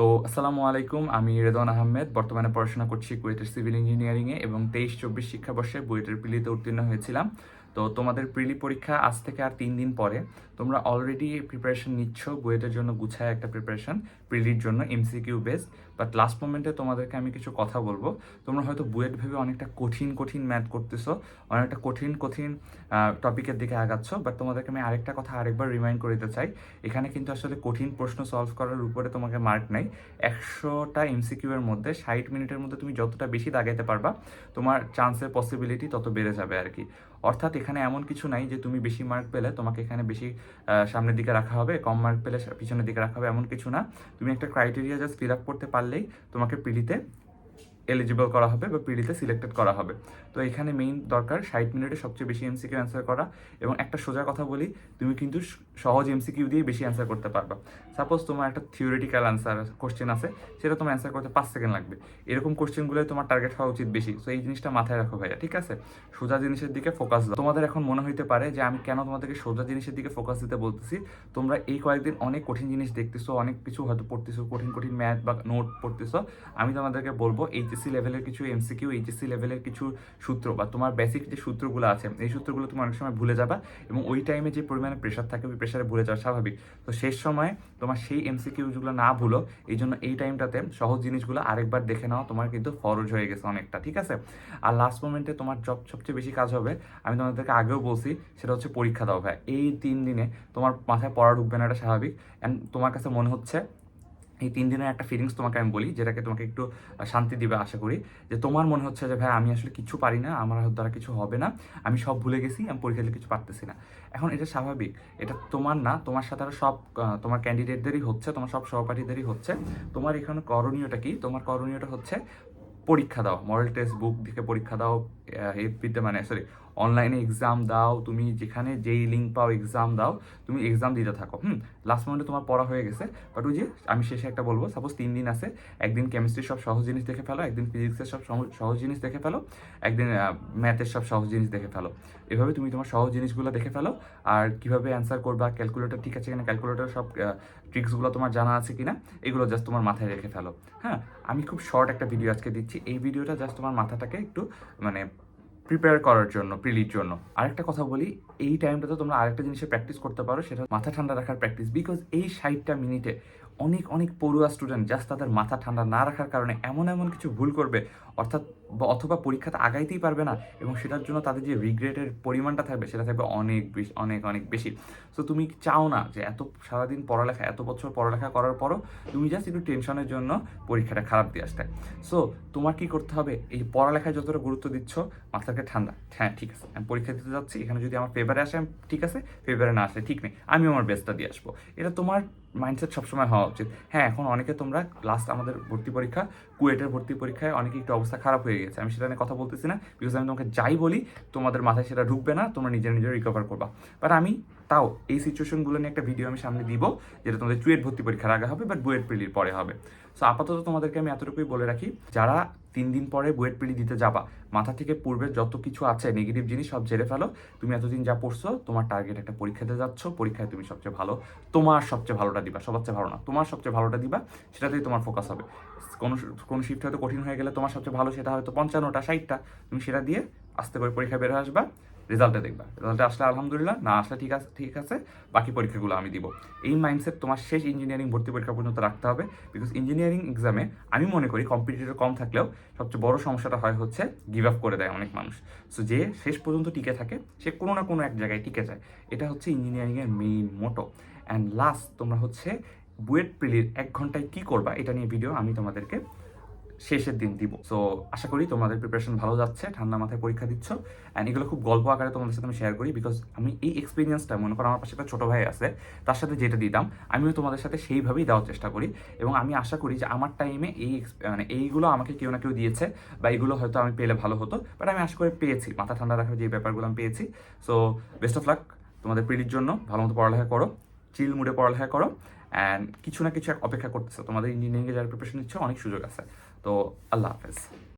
তো আসসালামু আলাইকুম, আমি রেদান আহমেদ। বর্তমানে পড়াশোনা করছি কুয়েটের সিভিল ইঞ্জিনিয়ারিংয়ে এবং তেইশ চব্বিশ শিক্ষাবর্ষে বুয়েটের প্রিলিতে উত্তীর্ণ হয়েছিলাম। তো তোমাদের প্রিলি পরীক্ষা আজ থেকে আর তিন দিন পরে। তোমরা অলরেডি প্রিপারেশন নিচ্ছ, বুয়েটের জন্য গুছায় একটা প্রিপারেশন প্রিলির জন্য এমসিকিউ বেসড বাট লাস্ট মোমেন্টে তোমাদেরকে আমি কিছু কথা বলব। তোমরা হয়তো বুয়েট ভেবে অনেকটা কঠিন কঠিন ম্যাথ করতেছো, অনেকটা কঠিন কঠিন টপিকের দিকে আগাচ্ছ বাট তোমাদেরকে আমি আরেকটা কথা আরেকবার রিমাইন্ড করে দিতে চাই। এখানে কিন্তু আসলে কঠিন প্রশ্ন সলভ করার উপরে তোমাকে মার্ক নাই। একশোটা এমসিকিউ এর মধ্যে ষাট মিনিটের মধ্যে তুমি যতটা বেশি দাগাইতে পারবা, তোমার চান্সের পসিবিলিটি তত বেড়ে যাবে আর কি। অর্থাৎ এখানে এমন কিছু নাই যে তুমি বেশি মার্ক পেলে তোমাকে এখানে বেশি সামনের দিকে রাখা হবে, কম মার্ক পেলে পিছনের দিকে রাখা হবে, এমন কিছু না। তুমি একটা ক্রাইটেরিয়া জাস্ট ফিল আপ করতে পারলেই তোমাকে পিডিতে এলিজিবল করা হবে বা পিডিতে সিলেক্টেড করা হবে। তো এখানে মেইন দরকার ষাট মিনিটে সবচেয়ে বেশি এমসিকিউ অ্যান্সার করা এবং একটা সোজা কথা বলি, তুমি কিন্তু স- সহজ এমসিকিউ দিয়ে বেশি অ্যান্সার করতে পারবা। সাপোজ তোমার একটা থিওরিটিক্যাল অ্যান্সার কোশ্চেন আছে, সেটা তোমার অ্যান্সার করতে পাঁচ সেকেন্ড লাগবে। এরকম কোশ্চেনগুলোই তোমার টার্গেট হওয়া উচিত বেশি। তো এই জিনিসটা মাথায় রাখো ভাইয়া, ঠিক আছে? সোজা জিনিসের দিকে ফোকাস দাও। তোমাদের এখন মনে হইতে পারে যে আমি কেন তোমাদেরকে সোজা জিনিসের দিকে ফোকাস দিতে বলতেছি? তোমরা এই কয়েকদিন অনেক কঠিন জিনিস দেখতেছো, অনেক কিছু হয়তো পড়তেছো, কঠিন কঠিন ম্যাথ বা নোট পড়তেছো। আমি তোমাদেরকে বলব এইচএসসি লেভেলের কিছু এমসিকিউ এইচএসসি লেভেলের কিছু সূত্র বা তোমার বেসিক যে সূত্রগুলো আছে, এই সূত্রগুলো তুমি অনেক সময় ভুলে যাবা এবং ওই টাইমে যে পরিমাণে প্রেশার থাকে, ওই প্রেশারে ভুলে যাওয়া স্বাভাবিক। তো শেষ সময় তোমার সেই এমসিকিউগুলো না ভুলো, এই জন্য এই টাইমটাতে সহজ জিনিসগুলো আরেকবার দেখে নাও, তোমার কিন্তু ফরজ হয়ে গেছে অনেকটা, ঠিক আছে? আর লাস্ট মোমেন্টে তোমার জব সবচেয়ে বেশি কাজ হবে, আমি তোমাদেরকে আগেও বলছি, সেটা হচ্ছে পরীক্ষা দাও ভাই। এই তিন দিনে তোমার মাথায় পড়া ঢুকবে না, এটা স্বাভাবিক। অ্যান্ড তোমার কাছে মনে হচ্ছে এই তিন দিনের একটা ফিলিংস তোমাকে আমি বলি, যেটাকে তোমাকে একটু শান্তি দিবে আশা করি। যে তোমার মনে হচ্ছে যে, ভাই, আমি আসলে কিছু পারি না, আমার দ্বারা কিছু হবে না, আমি সব ভুলে গেছি, আমি পরীক্ষা কিছু পারতেছি না। এখন এটা স্বাভাবিক। এটা তোমার না, তোমার সাথে আরও সব তোমার ক্যান্ডিডেটদেরই হচ্ছে, তোমার সব সহপাঠীদেরই হচ্ছে। তোমার এখানে করণীয়টা কি? তোমার করণীয়টা হচ্ছে পরীক্ষা দাও মডেল টেস্ট বুক থেকে পরীক্ষা দাও এফবিতে মানে সরি অনলাইনে এক্সাম দাও, তুমি যেখানে যেই লিঙ্ক পাও এক্সাম দাও, তুমি এক্সাম দিতে থাকো, হুম? লাস্ট মোমেন্টে তোমার পড়া হয়ে গেছে বাট ওই যে আমি শেষে একটা বলব সাপোজ তিন দিন আছে, একদিন কেমিস্ট্রির সব সহজ জিনিস দেখে ফেলো, একদিন ফিজিক্সের সব সহজ জিনিস দেখে ফেলো, একদিন ম্যাথের সব সহজ জিনিস দেখে ফেলো। এভাবে তুমি তোমার সহজ জিনিসগুলো দেখে ফেলো, আর কীভাবে অ্যান্সার করবা ক্যালকুলেটর ঠিক আছে কিনা ক্যালকুলেটর সব ট্রিক্সগুলো তোমার জানা আছে কিনা, এগুলো জাস্ট তোমার মাথায় রেখে ফেলো হ্যাঁ? আমি খুব শর্ট একটা ভিডিও আজকে দিচ্ছি এই ভিডিওটা জাস্ট তোমার মাথাটাকে একটু মানে প্রিপেয়ার করার জন্য প্রিলির জন্য। আরেকটা কথা বলি, এই টাইমটাতে তোমরা আরেকটা জিনিসে প্র্যাকটিস করতে পারো, সেটা মাথা ঠান্ডা রাখার প্র্যাকটিস বিকজ এই ষাটটা মিনিটে অনেক অনেক পড়ুয়া স্টুডেন্ট জাস্ট তাদের মাথা ঠান্ডা না রাখার কারণে এমন এমন কিছু ভুল করবে অর্থাৎ অথবা পরীক্ষাতে আগাইতেই পারবে না এবং সেটার জন্য তাদের যে রিগ্রেটের পরিমাণটা থাকবে সেটা থাকবে অনেক বেশি, অনেক অনেক বেশি। সো তুমি চাও না যে এত সারাদিন পড়ালেখা, এত বছর পড়ালেখা করার পরও তুমি জাস্ট একটু টেনশনের জন্য পরীক্ষাটা খারাপ দিয়ে আসতে। সো তোমার কি করতে হবে? এই পড়ালেখায় যতটা গুরুত্ব দিচ্ছ মাথাকে ঠান্ডা। হ্যাঁ ঠিক আছে। আমি পরীক্ষা দিতে যাচ্ছি, এখানে যদি আমার ফেভারে আসে, ঠিক আছে। ফেভারে না আসলে ঠিক নেই। আমি আমার বেস্টটা দিয়ে আসব। এটা তোমার মাইন্ডসেট সবসময় হওয়া উচিত। হ্যাঁ এখন অনেকে তোমরা লাস্ট আমাদের ভর্তি পরীক্ষা কুয়েটের ভর্তি পরীক্ষায় অনেকে একটু অবস্থা খারাপ হয়ে গেছে। আমি সেটা নিয়ে কথা বলতেছি না বিকজ আমি তোমাকে যাই বলি, তোমাদের মাথায় সেটা ঢুকবে না, তোমরা নিজের নিজের রিকভার করবা। বাট আমি তাও এই সিচুয়েশনগুলো নিয়ে একটা ভিডিও আমি সামনে দিব, যেটা তোমাদের চুয়েট ভর্তি পরীক্ষার আগে হবে বাট বুয়েট প্রিলির পরে হবে। সো আপাতত তোমাদেরকে আমি এতটুকুই বলে রাখি, যারা তিন দিন পরে বুয়েট পিড়ি দিতে যাবা। মাথা থেকে পূর্বে যত কিছু আছে নেগেটিভ জিনিস সব ঝেড়ে ফেলো। তুমি এতদিন যা পড়ছো, তোমার টার্গেট একটা পরীক্ষাতে যাচ্ছ, পরীক্ষায় তুমি সবচেয়ে ভালো, তোমার সবচেয়ে ভালোটা দিবা। সবার চেয়ে ভালো না, তোমার সবচেয়ে ভালোটা দিবা, সেটাতেই তোমার ফোকাস হবে। কোনো কোনো শিফট হয়তো কঠিন হয়ে গেলে তোমার সবচেয়ে ভালো সেটা হয়তো পঞ্চান্নটা, ষাটটা, তুমি সেটা দিয়ে আস্তে করে পরীক্ষা বেরো আসবা। রেজাল্টে দেখবা। রেজাল্টে আসলে আলহামদুলিল্লাহ, না আসলে ঠিক আছে ঠিক আছে, বাকি পরীক্ষাগুলো আমি দিব। এই মাইন্ডসেট তোমার শেষ ইঞ্জিনিয়ারিং ভর্তি পরীক্ষা পর্যন্ত রাখতে হবে বিকজ ইঞ্জিনিয়ারিং এক্সামে আমি মনে করি কম্পিটিটর কম থাকলেও সবচেয়ে বড় সমস্যাটা হয় হচ্ছে গিভ আপ করে দেয় অনেক মানুষ। সো যে শেষ পর্যন্ত টিকে থাকে, সে কোনো না কোনো এক জায়গায় টিকে যায়। এটা হচ্ছে ইঞ্জিনিয়ারিংয়ের মেইন মোটো অ্যান্ড লাস্ট তোমরা হচ্ছে বুয়েট প্রিলির এক ঘন্টায় কি করবা, এটা নিয়ে ভিডিও আমি তোমাদেরকে শেষের দিন দিব। সো আশা করি তোমাদের প্রিপারেশন ভালো যাচ্ছে, ঠান্ডা মাথায় পরীক্ষা দিচ্ছ। অ্যান্ড এগুলো খুব গল্প আকারে তোমাদের সাথে আমি শেয়ার করি বিকজ আমি এই এক্সপিরিয়েন্সটা মনে করো আমার পাশে একটা ছোটো ভাই আছে, তার সাথে যেটা দিতাম, আমিও তোমাদের সাথে সেইভাবেই দেওয়ার চেষ্টা করি। এবং আমি আশা করি যে আমার টাইমে এই মানে এইগুলো আমাকে কেউ না কেউ দিয়েছে বা এইগুলো হয়তো আমি পেলে ভালো হতো বাট আমি আশা করে পেয়েছি। মাথা ঠান্ডা রাখার যে ব্যাপারগুলো আমি পেয়েছি। সো বেস্ট অফ লাক তোমাদের প্রিলির জন্য। ভালো মতো পড়ালেখা করো চিল মুডে পড়ালেখা করো। অ্যান্ড কিছু না কিছু অপেক্ষা করতেছে। তোমাদের ইঞ্জিনিয়ারিংয়ে যারা প্রিপারেশন নিচ্ছে, অনেক সুযোগ আছে। তো আল্লাহ হাফেজ।